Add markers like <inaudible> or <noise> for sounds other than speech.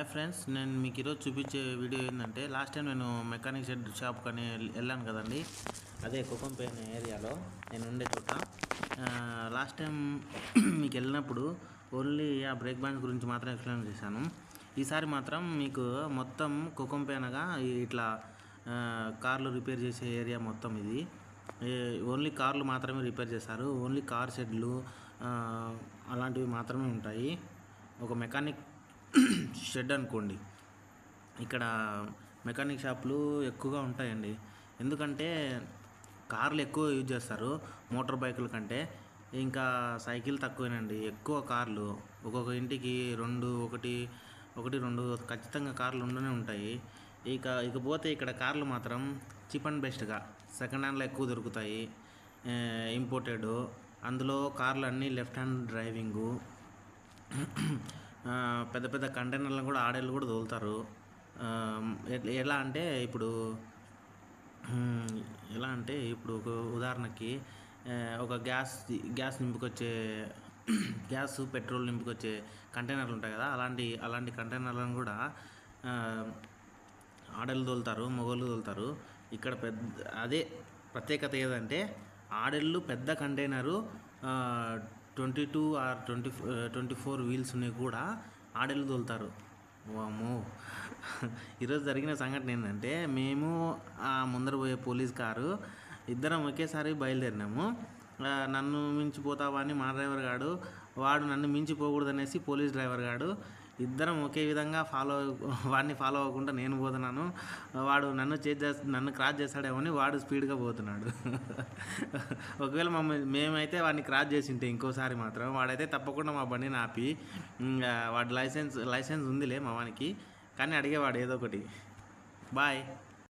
Hi friends నేను మీకు ఈరోజు చూపించే వీడియో ఏంటంటే లాస్ట్ టైం నేను మెకానిక్ షెడ్ షాప్ కానీ వెళ్ళాను కదండి. అదే కుకంపేన ఏరియాలో నేను ఉండే చోట. లాస్ట్ టైం <clears throat> మీకు వెళ్ళినప్పుడు ఓన్లీ ఆ బ్రేక్ బ్యాండ్ గురించి మాత్రం ఎక్స్ప్లెయిన్ చేశాను. ఈసారి మాత్రం మీకు మొత్తం కుకంపేనగా ఇట్లా కార్లు రిపేర్ చేసే ఏరియా మొత్తం ఇది. ఓన్లీ కార్లు మాత్రమే రిపేర్ చేస్తారు ఓన్లీ కార్ షెడ్లు అలాంటివి మాత్రమే ఉంటాయి. ఒక మెకానిక్ షెడ్ అనుకోండి. ఇక్కడ మెకానిక్ షాపులు ఎక్కువగా ఉంటాయండి. ఎందుకంటే కార్లు ఎక్కువ యూజ్ చేస్తారు మోటార్ బైకుల కంటే. ఇంకా సైకిల్ తక్కువేనండి ఎక్కువ కార్లు. ఒక్కొక్క ఇంటికి రెండు ఒకటి ఒకటి రెండు ఖచ్చితంగా కార్లు ఉండనే ఉంటాయి. ఇక ఇకపోతే ఇక్కడ కార్లు మాత్రం చీప్ అండ్ బెస్ట్గా సెకండ్ హ్యాండ్లో ఎక్కువ దొరుకుతాయి. ఇంపోర్టెడ్. అందులో కార్లు అన్నీ లెఫ్ట్ హ్యాండ్ డ్రైవింగు పెద్ద పెద్ద కంటైనర్లను కూడా ఆడేళ్ళు కూడా తోలుతారు. ఎలా అంటే ఇప్పుడు ఎలా అంటే ఇప్పుడు ఒక ఉదాహరణకి ఒక గ్యాస్ గ్యాస్ నింపుకొచ్చే గ్యాస్ పెట్రోల్ నింపుకొచ్చే కంటైనర్లు ఉంటాయి కదా అలాంటి అలాంటి కంటైనర్లను కూడా ఆ, ఆడలు తోలుతారు మొగోళ్ళు తోలుతారు. ఇక్కడ పెద్ద అదే ప్రత్యేకత ఏదంటే ఆడళ్ళు పెద్ద container twenty two or twenty twenty four wheels ఉన్నాయి కూడా ఆడళ్ళు తోలుతారు. వాము <laughs> ఈరోజు జరిగిన సంఘటన ఏంటంటే మేము ఆ ముందర పోయే పోలీస్ కారు ఇద్దరం ఒకేసారి బయలుదేరినాము. నన్ను మించిపోతావా అని మా డ్రైవర్ గాడు వాడు నన్ను మించిపోకూడదనేసి పోలీస్ డ్రైవర్ గాడు ఇద్దరం ఒకే విధంగా ఫాలో వాడిని ఫాలో అవ్వకుండా నేను పోతున్నాను. వాడు నన్ను చేసే నన్ను క్రాస్ చేస్తాడేమో అని వాడు స్పీడ్గా పోతున్నాడు. ఒకవేళ మమ్మల్ని మేమైతే వాడిని క్రాస్ చేసి ఉంటే ఇంకోసారి మాత్రం వాడైతే తప్పకుండా మా బండిని ఆపి ఇంకా వాడి లైసెన్స్ లైసెన్స్ ఉందిలే మా వానికి. కానీ అడిగేవాడు ఏదో ఒకటి. బాయ్